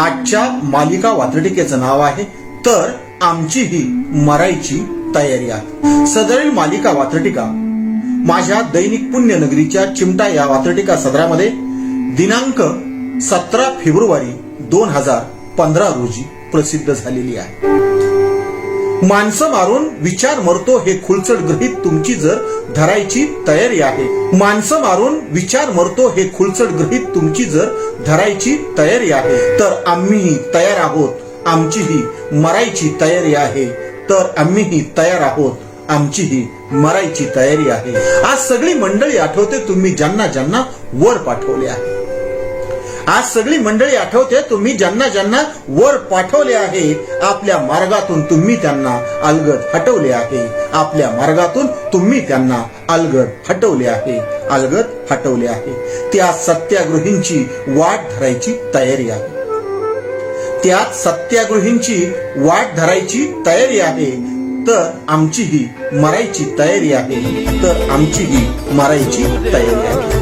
आजच्या मालिका वात्रटिकेचं नाव आहे तर आमची ही मरायची तयारी आहे. सदरील मालिका वात्रटिका माझ्या दैनिक पुण्यनगरीच्या चिमटा या वात्रटिका सदरामध्ये दिनांक सतरा फेब्रुवारी दोन हजार पंधरा रोजी प्रसिद्ध झालेली आहे. माणसं मारून विचार मरतो हे खुलचड गृहीत तुमची जर धरायची तयारी आहे. माणसं मारून विचार मरतो हे खुलचड गृहीत तुमची जर धरायची तयारी आहे. तर आम्हीही तयार आहोत. आमचीही मरायची तयारी आहे. तर आम्हीही तयार आहोत. आमचीही मरायची तयारी आहे. आज सगळी मंडळी आठवते तुम्ही ज्यांना ज्यांना वर पाठवले आहे. आज सगळी मंडळी आठवते तुम्ही ज्यांना ज्यांना वर पाठवले आहे आपल्या मार्गातून तुम्ही त्यांना अलगद हटवले आहे. आपल्या मार्गातून तुम्ही त्यांना अलगद हटवले आहे अलगद हटवले आहे. त्या सत्यागृहींची वाट धरायची तयारी आहे. त्यात सत्यागृहींची वाट धरायची तयारी आहे. तर आमची ही मरायची तयारी आहे. तर आमची ही मरायची तयारी आहे.